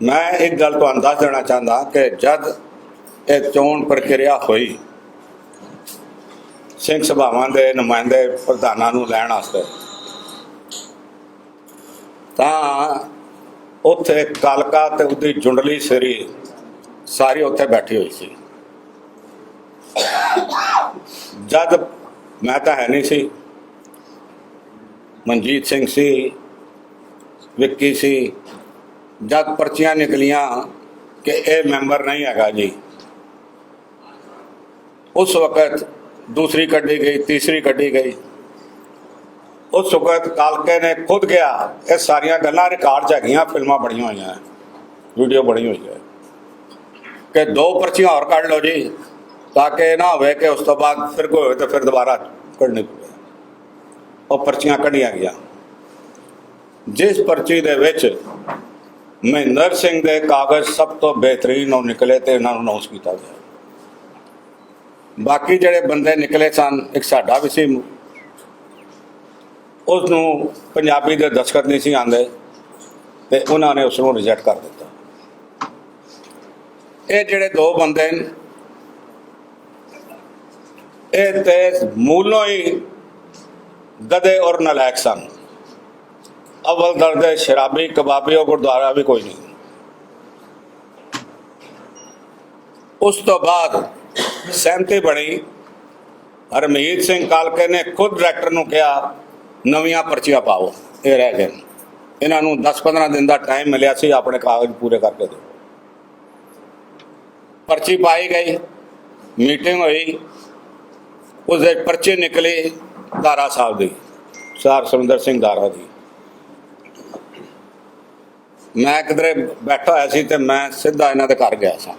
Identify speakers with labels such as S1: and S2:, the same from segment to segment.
S1: ਮੈਂ ਇੱਕ ਗੱਲ ਤੁਹਾਨੂੰ ਦੱਸ ਦੇਣਾ ਚਾਹੁੰਦਾ ਕਿ ਜਦ ਇਹ ਚੋਣ ਪ੍ਰਕਿਰਿਆ ਹੋਈ, ਸਿੰਘ ਸਭਾਵਾਂ ਦੇ ਨੁਮਾਇੰਦੇ ਪ੍ਰਧਾਨਾਂ ਨੂੰ ਲੈਣ ਵਾਸਤੇ, ਤਾਂ ਉੱਥੇ ਕਾਲਕਾ ਤੇ ਉਹਦੀ ਜੁੰਡਲੀ ਸਰੀ ਸਾਰੀ ਉੱਥੇ ਬੈਠੀ ਹੋਈ ਸੀ। ਜਦ ਮੈਂ ਤਾਂ ਹੈ ਨਹੀਂ ਸੀ, ਮਨਜੀਤ ਸਿੰਘ ਸੀ, ਵਿੱਕੀ ਸੀ ਜਦ ਪਰਚੀਆਂ ਨਿਕਲੀਆਂ ਕਿ ਇਹ ਮੈਂਬਰ ਨਹੀਂ ਹੈਗਾ ਜੀ। ਉਸ ਵਕਤ ਦੂਸਰੀ ਕੱਢੀ ਗਈ, ਤੀਸਰੀ ਕੱਢੀ ਗਈ। ਉਸ ਵਕਤ ਕਾਲਕੇ ਨੇ ਖੁਦ ਗਿਆ ਇਹ ਸਾਰੀਆਂ ਗੱਲਾਂ ਰਿਕਾਰਡ 'ਚ ਹੈਗੀਆਂ, ਫਿਲਮਾਂ ਬਣੀਆਂ ਹੋਈਆਂ, ਵੀਡੀਓ ਬਣੀ ਹੋਈ ਹੈ। ਕਿ ਦੋ ਪਰਚੀਆਂ ਹੋਰ ਕੱਢ ਲਓ ਜੀ, ਤਾਂ ਕਿ ਇਹ ਨਾ ਹੋਵੇ ਕਿ ਉਸ ਤੋਂ ਬਾਅਦ ਫਿਰ ਕੋਈ ਹੋਵੇ ਤਾਂ ਫਿਰ ਦੁਬਾਰਾ ਕੱਢਣੀ ਪਵੇ ਉਹ ਪਰਚੀਆਂ ਕੱਢੀਆਂ ਗਿਆ ਜਿਸ ਪਰਚੀ ਦੇ ਵਿੱਚ ਮਹਿੰਦਰ ਸਿੰਘ ਦੇ ਕਾਗਜ਼ ਸਭ ਤੋਂ ਬਿਹਤਰੀਨ ਉਹ ਨਿਕਲੇ ਤੇ ਇਹਨਾਂ ਨੂੰ ਅਨਾਉਂਸ ਕੀਤਾ ਗਿਆ। ਬਾਕੀ ਜਿਹੜੇ ਬੰਦੇ ਨਿਕਲੇ ਸਨ, ਇੱਕ ਸਾਡਾ ਵੀ ਸੀ ਉਸ ਨੂੰ ਪੰਜਾਬੀ ਦੇ ਦਸਖਤ ਨਹੀਂ ਸੀ ਆਂਦੇ ਤੇ ਉਹਨਾਂ ਨੇ ਉਸ ਨੂੰ ਰਿਜੈਕਟ ਕਰ ਦਿੱਤਾ। ਇਹ ਜਿਹੜੇ ਦੋ ਬੰਦੇ ਨੇ, ਇਹ ਤੇ ਮੂਲੋਂ ਹੀ ਗਧੇ ਔਰ ਨਲਾਇਕ ਸਨ। ਅਵਲ ਦਰਦੇ ਸ਼ਰਾਬੀ ਕਬਾਬੀ ਉਹ ਗੁਰਦੁਆਰਾ ਵੀ ਕੋਈ ਨਹੀਂ। ਉਸ ਤੋਂ ਬਾਅਦ ਸਹਿਮਤੀ ਬਣੀ, ਹਰਮੀਤ ਸਿੰਘ ਕਾਲਕੇ ਨੇ ਖੁਦ ਡਾਇਰੈਕਟਰ ਨੂੰ ਕਿਹਾ, ਨਵੀਆਂ ਪਰਚੀਆਂ ਪਾਓ, ਇਹ ਰਹਿ ਗਏ। ਇਹਨਾਂ ਨੂੰ 10-15 ਦਿਨ ਦਾ ਟਾਈਮ ਮਿਲਿਆ ਸੀ, ਆਪਣੇ ਕਾਗਜ਼ ਪੂਰੇ ਕਰਕੇ ਦਿਓ। ਪਰਚੀ ਪਾਈ ਗਈ, ਮੀਟਿੰਗ ਹੋਈ ਉਸ ਦੇ ਪਰਚੇ ਨਿਕਲੇ ਦਾਰਾ ਸਾਹਿਬ ਦੀ, ਸਰ ਸੁਰਿੰਦਰ ਸਿੰਘ ਦਾਰਾ ਦੀ। ਮੈਂ ਕਿਧਰੇ ਬੈਠਾ ਹੋਇਆ ਸੀ ਤੇ ਮੈਂ ਸਿੱਧਾ ਇਹਨਾਂ ਦੇ ਘਰ ਗਿਆ ਸਾਂ।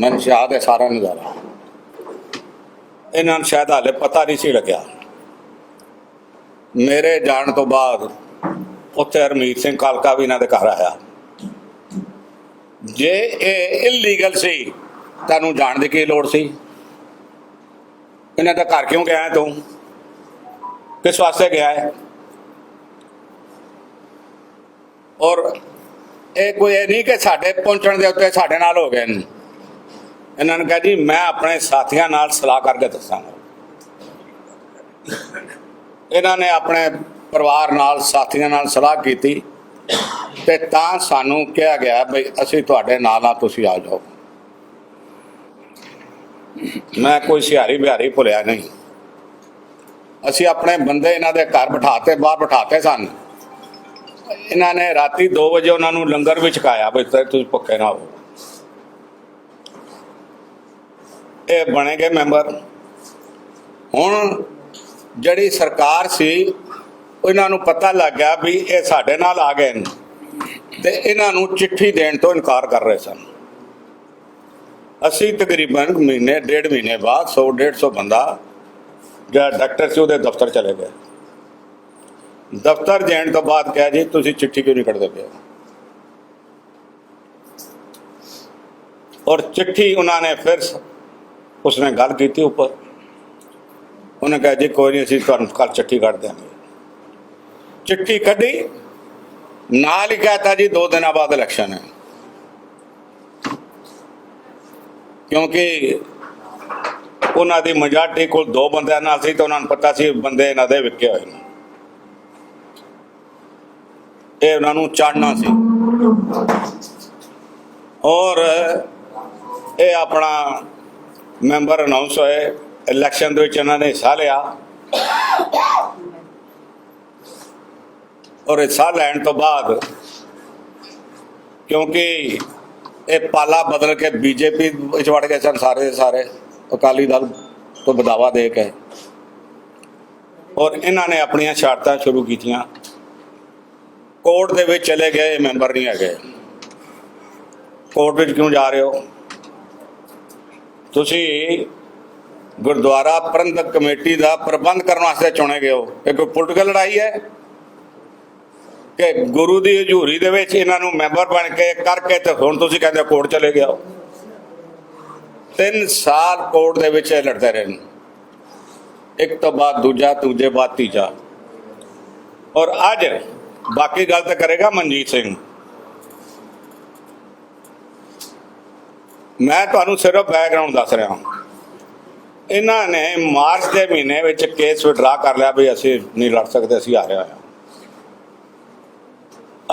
S1: ਮੈਨੂੰ ਯਾਦ ਹੈ ਸਾਰਾ ਨਜ਼ਾਰਾ ਇਹਨਾਂ ਨੂੰ ਸ਼ਾਇਦ ਹਾਲੇ ਪਤਾ ਨਹੀਂ ਸੀ ਲੱਗਿਆ। ਮੇਰੇ ਜਾਣ ਤੋਂ ਬਾਅਦ ਉੱਥੇ ਹਰਮੀਤ ਸਿੰਘ ਕਾਲਕਾ ਵੀ ਇਹਨਾਂ ਦੇ ਘਰ ਆਇਆ। ਜੇ ਇਹ ਇਲੀਗਲ ਸੀ, ਤੁਹਾਨੂੰ ਜਾਣ ਦੀ ਕੀ ਲੋੜ ਸੀ? ਇਹਨਾਂ ਦਾ ਘਰ ਕਿਉਂ ਗਿਆ ਹੈ ਤੂੰ? ਕਿਸ ਵਾਸਤੇ ਗਿਆ ਹੈ? ਔਰ ਇਹ ਕੋਈ ਇਹ ਨਹੀਂ ਕਿ ਸਾਡੇ ਪਹੁੰਚਣ ਦੇ ਉੱਤੇ ਸਾਡੇ ਨਾਲ ਹੋ ਗਏ ਨੇ। ਇਹਨਾਂ ਨੇ ਕਿਹਾ ਜੀ, ਮੈਂ ਆਪਣੇ ਸਾਥੀਆਂ ਨਾਲ ਸਲਾਹ ਕਰਕੇ ਦੱਸਾਂਗਾ। ਇਹਨਾਂ ਨੇ ਆਪਣੇ ਪਰਿਵਾਰ ਨਾਲ, ਸਾਥੀਆਂ ਨਾਲ ਸਲਾਹ ਕੀਤੀ ਤੇ ਤਾਂ ਸਾਨੂੰ ਕਿਹਾ ਗਿਆ ਬਈ ਅਸੀਂ ਤੁਹਾਡੇ ਨਾਲ ਆ, ਤੁਸੀਂ ਆ ਜਾਓ। ਮੈਂ ਕੋਈ ਸਿਹਾਰੀ ਬਿਹਾਰੀ ਭੁੱਲਿਆ ਨਹੀਂ। ਅਸੀਂ ਆਪਣੇ ਬੰਦੇ ਇਹਨਾਂ ਦੇ ਘਰ ਬਿਠਾਤੇ, ਬਾਹਰ ਬਿਠਾਤੇ ਸਨ। ਇਹਨਾਂ ਨੇ ਰਾਤੀ 2 ਵਜੇ ਉਹਨਾਂ ਨੂੰ ਲੰਗਰ ਵੀ ਛਕਾਇਆ ਬਈ ਤੁਸੀਂ ਭੁੱਖੇ ਨਾ ਹੋ ਇਹ ਬਣੇ ਗਏ ਮੈਂਬਰ। ਹੁਣ ਜਿਹੜੀ ਸਰਕਾਰ ਸੀ ਇਹਨਾਂ ਨੂੰ ਪਤਾ ਲੱਗ ਗਿਆ ਵੀ ਇਹ ਸਾਡੇ ਨਾਲ ਆ ਗਏ ਨੇ ਤੇ ਇਹਨਾਂ ਨੂੰ ਚਿੱਠੀ ਦੇਣ ਤੋਂ ਇਨਕਾਰ ਕਰ ਰਹੇ ਸਨ। ਅਸੀਂ ਤਕਰੀਬਨ ਮਹੀਨੇ, ਡੇਢ ਮਹੀਨੇ ਬਾਅਦ 100 150 ਬੰਦਾ ਜਿਹੜਾ ਡਾਕਟਰ ਸੀ, ਉਹਦੇ ਦਫ਼ਤਰ ਚਲੇ ਗਏ। ਦਫ਼ਤਰ ਜਾਣ ਤੋਂ ਬਾਅਦ ਕਿਹਾ ਜੀ, ਤੁਸੀਂ ਚਿੱਠੀ ਕਿਉਂ ਨਹੀਂ ਕੱਢਦੇ ਪਏ? ਔਰ ਚਿੱਠੀ ਉਹਨਾਂ ਨੇ ਫਿਰ ਉਸਨੇ ਗੱਲ ਕੀਤੀ ਉੱਪਰ। ਉਹਨੇ ਕਿਹਾ, ਜੀ, ਕੋਈ ਨਹੀਂ, ਅਸੀਂ ਤੁਹਾਨੂੰ ਕੱਲ ਚਿੱਠੀ ਕੱਢ ਦਿਆਂਗੇ। ਚਿੱਠੀ ਕੱਢੀ। ਨਾਲ ਹੀ ਕਹਤਾ ਜੀ, ਦੋ ਦਿਨਾਂ ਬਾਅਦ ਇਲੈਕਸ਼ਨ ਹੈ। ਕਿਉਂਕਿ ਉਹਨਾਂ ਦੀ ਮਜਾਟੀ ਕੋਲ ਦੋ ਬੰਦਿਆਂ ਨਾਲ ਸੀ ਤਾਂ ਉਹਨਾਂ ਨੂੰ ਪਤਾ ਸੀ, ਬੰਦੇ ਇਹਨਾਂ ਦੇ ਵਿਕੇ ਹੋਏ ਨੇ। ਇਹ ਉਹਨਾਂ ਨੂੰ ਚਾੜਨਾ ਸੀ। ਔਰ ਇਹ ਆਪਣਾ ਮੈਂਬਰ ਅਨਾਉਂਸ ਹੋਏ ਇਲੈਕਸ਼ਨ ਦੇ ਵਿੱਚ ਇਹਨਾਂ ਨੇ ਹਿੱਸਾ ਲਿਆ। ਔਰ ਹਿੱਸਾ ਲੈਣ ਤੋਂ ਬਾਅਦ, ਕਿਉਂਕਿ ਇਹ ਪਾਲਾ ਬਦਲ ਕੇ ਬੀਜੇਪੀ ਵਿੱਚ ਵੜ ਗਏ ਸਨ ਸਾਰੇ ਦੇ ਸਾਰੇ, ਅਕਾਲੀ ਦਲ ਤੋਂ ਬਦਾਵਾ ਦੇ ਕੇ। ਔਰ ਇਹਨਾਂ ਨੇ ਆਪਣੀਆਂ ਸ਼ਰਤਾਂ ਸ਼ੁਰੂ ਕੀਤੀਆਂ। ਕੋਰਟ ਦੇ ਵਿੱਚ ਚਲੇ ਗਏ ਮੈਂਬਰ ਨਹੀਂ ਹੈਗੇ। ਕੋਰਟ ਵਿੱਚ ਕਿਉਂ ਜਾ ਰਹੇ ਹੋ? ਤੁਸੀਂ ਗੁਰਦੁਆਰਾ ਪ੍ਰਬੰਧਕ ਕਮੇਟੀ ਦਾ ਪ੍ਰਬੰਧ ਕਰਨ ਵਾਸਤੇ ਚੁਣੇ ਗਏ ਹੋ। ਇਹ ਕੋਈ ਪੋਲੀਟੀਕਲ ਲੜਾਈ ਹੈ? ਕਿ ਗੁਰੂ ਦੀ ਹਜ਼ੂਰੀ ਦੇ ਵਿੱਚ ਇਹਨਾਂ ਨੂੰ ਮੈਂਬਰ ਬਣ ਕੇ ਕਰਕੇ ਤੇ ਹੁਣ ਤੁਸੀਂ ਕਹਿੰਦੇ ਹੋ ਕੋਰਟ ਚਲੇ ਗਿਆ ਹੋ? ਤਿੰਨ ਸਾਲ ਕੋਰਟ ਦੇ ਵਿੱਚ ਇਹ ਲੜਦੇ ਰਹੇ ਨੇ। ਇੱਕ ਤੋਂ ਬਾਅਦ ਦੂਜਾ ਦੂਜੇ ਬਾਅਦ ਤੀਜਾ। ਔਰ ਅੱਜ ਬਾਕੀ ਗੱਲ ਤਾਂ ਕਰੇਗਾ ਮਨਜੀਤ ਸਿੰਘ। ਮੈਂ ਤੁਹਾਨੂੰ ਸਿਰਫ ਬੈਕਗ੍ਰਾਉਂਡ ਦੱਸ ਰਿਹਾ ਹਾਂ। ਇਹਨਾਂ ਨੇ ਮਾਰਚ ਦੇ ਮਹੀਨੇ ਵਿੱਚ ਕੇਸ ਵਿਡਰਾ ਕਰ ਲਿਆ ਵੀ ਅਸੀਂ ਨਹੀਂ ਲੜ ਸਕਦੇ, ਅਸੀਂ ਆ ਰਹੇ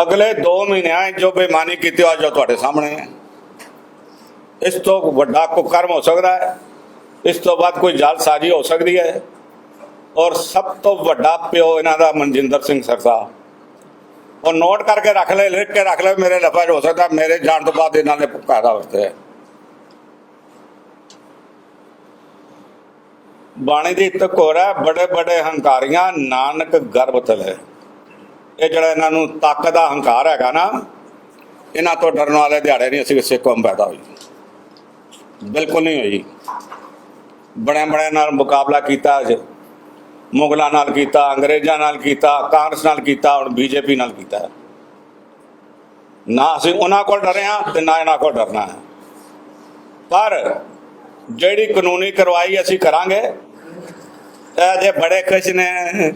S1: ਅਗਲੇ 2 ਮਹੀਨਿਆਂ ਜੋ ਬੇਈਮਾਨੀ ਕੀਤੀ ਉਹ ਜੋ ਤੁਹਾਡੇ ਸਾਹਮਣੇ ਹੈ। ਇਸ ਤੋਂ ਵੱਡਾ ਕੁਕਰਮ ਹੋ ਸਕਦਾ ਹੈ। ਇਸ ਤੋਂ ਬਾਅਦ ਕੋਈ ਜਾਲਸਾਜ਼ੀ ਹੋ ਸਕਦੀ ਹੈ। ਔਰ ਸਭ ਤੋਂ ਵੱਡਾ ਪਿਓ ਇਹਨਾਂ ਦਾ ਮਨਜਿੰਦਰ ਸਿੰਘ ਸਰਸਾ। ਉਹ ਨੋਟ ਕਰਕੇ ਰੱਖ ਲੈ, ਲਿਖ ਕੇ ਰੱਖ ਲੈ, ਮੇਰੇ ਲਫਜ਼ ਹੋ ਸਕਦਾ, ਮੇਰੇ ਜਾਣ ਤੋਂ ਬਾਅਦ ਇਹਨਾਂ ਨੇ ਪੁਕਾਰਾ ਵਰਤੇ ਬਾਣੀ ਦੀ ਤਕੋਰ ਹੈ, ਬੜੇ ਬੜੇ ਹੰਕਾਰੀਆਂ, ਨਾਨਕ ਗਰਭ ਤਲੇ। ਇਹ ਜਿਹੜਾ ਇਹਨਾਂ ਨੂੰ ਤਾਕਤ ਦਾ ਹੰਕਾਰ ਹੈਗਾ ਨਾ, ਇਹਨਾਂ ਤੋਂ ਡਰਨ ਵਾਲੇ ਦਿਹਾੜੇ ਨਹੀਂ ਅਸੀਂ ਕਿਸੇ ਕੌਮ ਪੈਦਾ ਹੋਈ ਬਿਲਕੁਲ ਨਹੀਂ ਹੋਈ। ਬੜੇ ਬੜੇ ਨਾਲ ਮੁਕਾਬਲਾ ਕੀਤਾ ਅੱਜ। ਮੁਗਲਾਂ ਨਾਲ ਕੀਤਾ, ਅੰਗਰੇਜ਼ਾਂ ਨਾਲ ਕੀਤਾ, ਕਾਂਗਰਸ ਨਾਲ ਕੀਤਾ, ਹੁਣ ਬੀਜੇਪੀ ਨਾਲ ਕੀਤਾ ਨਾ ਅਸੀਂ ਉਹਨਾਂ ਕੋਲ ਡਰੇ ਹਾਂ ਤੇ ਨਾ ਇਹਨਾਂ ਕੋਲ ਡਰਨਾ ਹੈ। ਪਰ ਜਿਹੜੀ ਕਾਨੂੰਨੀ ਕਾਰਵਾਈ ਅਸੀਂ ਕਰਾਂਗੇ, ਇਹ ਜੇ ਬੜੇ ਖੁਸ਼ ਨੇ।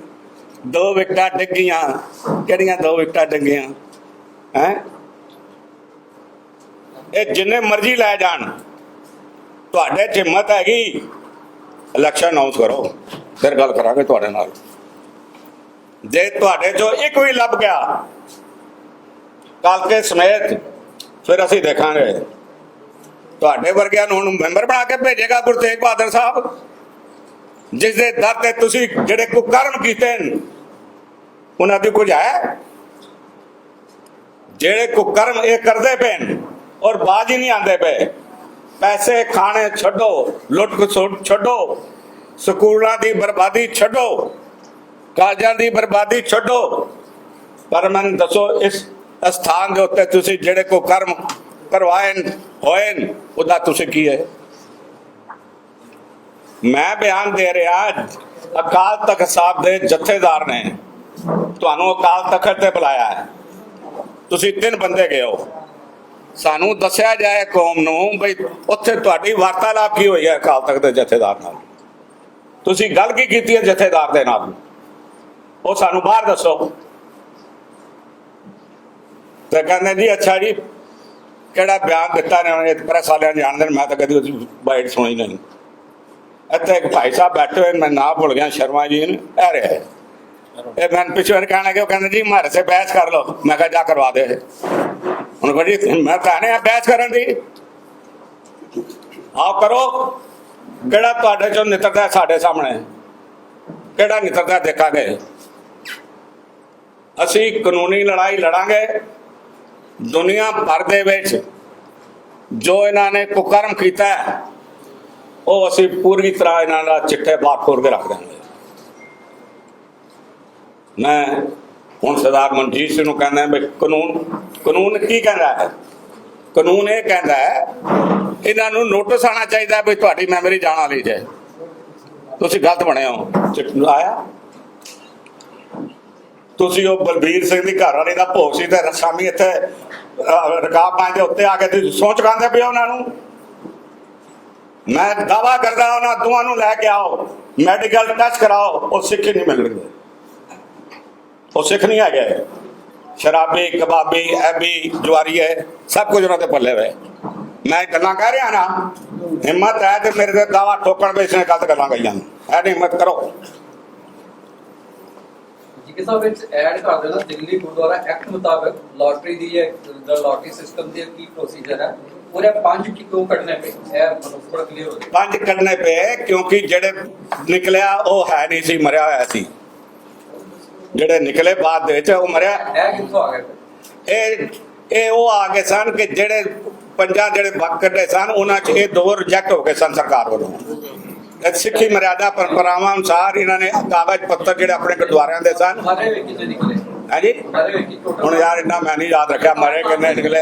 S1: ਦੋ ਵਿਕਟਾਂ ਡਿੱਗੀਆਂ। ਕਿਹੜੀਆਂ ਦੋ ਵਿਕਟਾਂ ਡਿੱਗੀਆਂ? ਹੈ? ਇਹ ਜਿੰਨੇ ਮਰਜ਼ੀ ਲੈ ਜਾਣ। ਤੁਹਾਡੇ 'ਚ ਹਿੰਮਤ ਹੈਗੀ, ਇਲੈਕਸ਼ਨ ਅਨਾਉਂਸ ਕਰੋ। ਫਿਰ ਗੱਲ ਕਰਾਂਗੇ ਤੁਹਾਡੇ ਨਾਲ। ਜੇ ਤੁਹਾਡੇ ਚੋਂ ਇੱਕ ਵੀ ਲੱਭ ਗਿਆ ਕੱਲ ਸਮੇਤ ਫਿਰ ਅਸੀਂ ਦੇਖਾਂਗੇ। ਤੁਹਾਡੇ ਵਰਗਿਆਂ ਨੂੰ ਹੁਣ ਮੈਂਬਰ ਬਣਾ ਕੇ ਭੇਜੇਗਾ ਗੁਰੂ ਤੇਗ ਬਹਾਦਰ ਸਾਹਿਬ ਜਿਸ ਦੇ ਦਰ ਤੇ ਤੁਸੀਂ ਜਿਹੜੇ ਕੁਕਰਮ ਕੀਤੇ ਨੇ, ਉਹਨਾਂ ਦੀ ਕੁਝ ਹੈ? ਜਿਹੜੇ ਕੁਕਰਮ ਇਹ ਕਰਦੇ ਪਏ ਨੇ ਔਰ ਬਾਜ ਹੀ ਨਹੀਂ ਆਉਂਦੇ ਪਏ, ਪੈਸੇ ਖਾਣੇ ਛੱਡੋ ਲੁੱਟ ਖਸੁੱਟ ਛੱਡੋ ਸਕੂਲਾਂ ਦੀ ਬਰਬਾਦੀ ਛੱਡੋ, ਕਾਲਜਾਂ ਦੀ ਬਰਬਾਦੀ ਛੱਡੋ। ਪਰ ਮੈਨੂੰ ਦੱਸੋ, ਇਸ ਸਥਾਨ ਦੇ ਉੱਤੇ ਤੁਸੀਂ ਜਿਹੜੇ ਕੋ ਕਰਮ ਕਰਵਾਏ ਹੋਏ ਉਹਦਾ ਤੁਸੀਂ ਕੀ ਹੈ? ਮੈਂ ਬਿਆਨ ਦੇ ਰਿਹਾ, ਅਕਾਲ ਤਖਤ ਸਾਹਿਬ ਦੇ ਜਥੇਦਾਰ ਨੇ, ਤੁਹਾਨੂੰ ਅਕਾਲ ਤਖਤ ਤੇ ਬੁਲਾਇਆ ਹੈ। ਤੁਸੀਂ ਤਿੰਨ ਬੰਦੇ ਗਏ ਹੋ। ਸਾਨੂੰ ਦੱਸਿਆ ਜਾਏ ਕੌਮ ਨੂੰ, ਬਈ ਉੱਥੇ ਤੁਹਾਡੀ ਵਾਰਤਾਲਾਪ ਕੀ ਹੋਈ ਹੈ ਅਕਾਲ ਤਖਤ ਦੇ ਜਥੇਦਾਰ ਨਾਲ? ਤੁਸੀਂ ਗੱਲ ਕੀ ਕੀਤੀ ਹੈ ਜਥੇਦਾਰ ਦੇ ਨਾਲ? ਉਹ ਸਾਨੂੰ ਬਾਹਰ ਦੱਸੋ। ਤੇ ਕਹਿੰਦੇ ਜੀ ਅੱਛਾ ਜੀ ਕਿਹੜਾ ਬਿਆਨ ਦਿੱਤਾ ਨੇ? ਉਹਨੇ ਪ੍ਰੈਸ ਵਾਲਿਆਂ ਨੇ ਜਾਣਦੇ ਨੇ ਮੈਂ ਤਾਂ ਕਦੀ ਉਹਦੀ ਬਾਈਟ ਸੁਣੀ ਨਹੀਂ। ਇੱਥੇ ਇੱਕ ਭਾਈ ਸਾਹਿਬ ਬੈਠੇ ਹੋਏ ਨੇ, ਮੈਂ ਨਾਮ ਭੁੱਲ ਗਿਆ ਸ਼ਰਮਾ ਜੀ ਨੇ ਇਹ ਰਹੇ ਇਹ ਮੈਂ ਪਿਛਲੇ ਕਹਿਣ ਲੱਗੇ ਉਹ ਕਹਿੰਦੇ ਜੀ ਮਾਰੇ ਸੇ ਬਹਿਸ ਕਰ ਲਓ। ਮੈਂ ਕਿਹਾ ਜਾ ਕਰਵਾ ਦੇ। ਹੁਣ ਕਹਿੰਦੀ ਮੈਂ ਕਹਨੇ ਆ ਬਹਿਸ ਕਰਨ ਦੀ। ਆਓ ਕਰੋ। ਕਿਹੜਾ ਤੁਹਾਡੇ ਚੋਂ ਨਿਤਰਦਾ ਸਾਡੇ ਸਾਹਮਣੇ? ਕਿਹੜਾ ਨਿਤਰਦਾ ਦੇਖਾਂਗੇ? ਅਸੀਂ ਕਾਨੂੰਨੀ ਲੜਾਈ ਲੜਾਂਗੇ। ਦੁਨੀਆ ਭਰ ਦੇ ਵਿੱਚ ਜੋ ਇਹਨਾਂ ਨੇ ਕੁਕਰਮ ਕੀਤਾ, ਉਹ ਅਸੀਂ ਪੂਰੀ ਤਰ੍ਹਾਂ ਇਹਨਾਂ ਦਾ ਚਿੱਟੇ ਬਾਹਰ ਖੋਲ ਕੇ ਰੱਖ ਦਾਂਗੇ ਮੈਂ ਹੁਣ ਸਰਦਾਰ ਮਨਜੀਤ ਸਿੰਘ ਨੂੰ ਕਹਿੰਦਾ ਵੀ ਕਾਨੂੰਨ ਕਾਨੂੰਨ ਕੀ ਕਹਿੰਦਾ ਹੈ? ਕਾਨੂੰਨ ਇਹ ਕਹਿੰਦਾ ਹੈ ਇਹਨਾਂ ਨੂੰ ਨੋਟਿਸ ਆਣਾ ਚਾਹੀਦਾ ਵੀ ਤੁਹਾਡੀ ਮੈਮਰੀ ਜਾਣ ਵਾਲੀ ਜੇ। ਤੁਸੀਂ ਗਲਤ ਬਣੇ ਹੋ। ਆਇਆ। ਤੁਸੀਂ ਉਹ ਬਲਬੀਰ ਸਿੰਘ ਦੀ ਘਰ ਵਾਲੇ ਦਾ ਭੋਗ ਸੀ ਤੇ ਸ਼ਾਮੀ ਇੱਥੇ ਅਹ, ਰਕਾਬ ਪਾਂ ਦੇ ਉੱਤੇ ਆ ਕੇ ਤੁਸੀਂ ਸੋਚ ਕਾਂਦੇ ਪਿਆ ਉਹਨਾਂ ਨੂੰ? ਮੈਂ ਦਾਵਾ ਕਰਦਾ ਉਹਨਾਂ ਦੋਵਾਂ ਨੂੰ ਲੈ ਕੇ ਆਓ। ਮੈਡੀਕਲ ਟੈਸਟ ਕਰਾਓ ਉਹ ਸਿੱਖ ਹੀ ਨਹੀਂ ਮਿਲਣਗੇ। ਉਹ ਸਿੱਖ ਨਹੀਂ ਹੈਗੇ। ਸ਼ਰਾਬੀ ਕਬਾਬੀ ਐਬੀ ਜਵਾਰੀ ਹੈ ਸਭ ਕੁਝ ਉਹਨਾਂ ਦੇ ਪੱਲੇ ਵੇ ਮੈਂ ਗੱਲਾਂ ਕਹਿ ਰਿਹਾ ਨਾ ਹਿੰਮਤ ਹੈ ਤੇ ਮੇਰੇ ਤੇ ਦਾਵਾ ਠੋਕਣ ਵਿੱਚ ਨੇ ਗਲਤ ਗੱਲਾਂ ਕਹੀਆਂ ਐ ਨਹੀਂ ਹਿੰਮਤ ਕਰੋ।
S2: ਸਾਹਿਬ ਵਿੱਚ ਐਡ ਕਰ ਦੇਣਾ ਦਿੱਲੀ ਗੁਰਦੁਆਰਾ ਐਕਟ ਮੁਤਾਬਕ ਲਾਟਰੀ ਦੀ ਹੈ ਦਾ ਲਾਟਰੀ ਸਿਸਟਮ ਦੀ ਕੀ ਪ੍ਰੋਸੀਜਰ ਹੈ? ਪੂਰੇ ਪੰਜ ਕਿਤੋਂ ਕੱਢਨੇ ਪਏ? ਇਹ ਥੋੜਾ ਕਲੀਅਰ ਹੋ ਜਾਏ।
S1: ਪੰਜ ਕੱਢਣੇ ਪਏ ਕਿਉਂਕਿ ਜਿਹੜੇ ਨਿਕਲਿਆ ਉਹ ਹੈ ਨਹੀਂ ਸੀ ਮਰਿਆ ਹੋਇਆ ਸੀ। ਜਿਹੜੇ ਨਿਕਲੇ ਬਾਅਦ ਦੇ ਵਿੱਚ ਉਹ ਮਰਿਆ।
S2: ਇਹ ਕਿੱਥੋਂ ਆ ਗਿਆ
S1: ਇਹ ਇਹ ਉਹ ਆ ਗਏ ਸਨ ਕਿ ਜਿਹੜੇ ਪੰਜਾਂ ਜਿਹੜੇ ਵਕ ਕੱਢੇ ਸਨ ਉਹਨਾਂ 'ਚ ਇਹ ਦੋ ਰਿਜੈਕਟ ਹੋ ਗਏ ਸਨ ਸਰਕਾਰ ਵੱਲੋਂ। ਇਹ ਸਿੱਖੀ ਮਰਿਆਦਾ ਪਰੰਪਰਾਵਾਂ ਅਨੁਸਾਰ ਇਹਨਾਂ ਨੇ ਕਾਗਜ਼ ਪੱਤਰ ਜਿਹੜੇ ਆਪਣੇ ਗੁਰਦੁਆਰਿਆਂ ਦੇ ਸਨ। ਹਾਂਜੀ ਹੁਣ ਯਾਰ ਇੰਨਾ ਮੈਂ ਨਹੀਂ ਯਾਦ ਰੱਖਿਆ ਮਰੇ ਕਿੰਨੇ ਨਿਕਲੇ।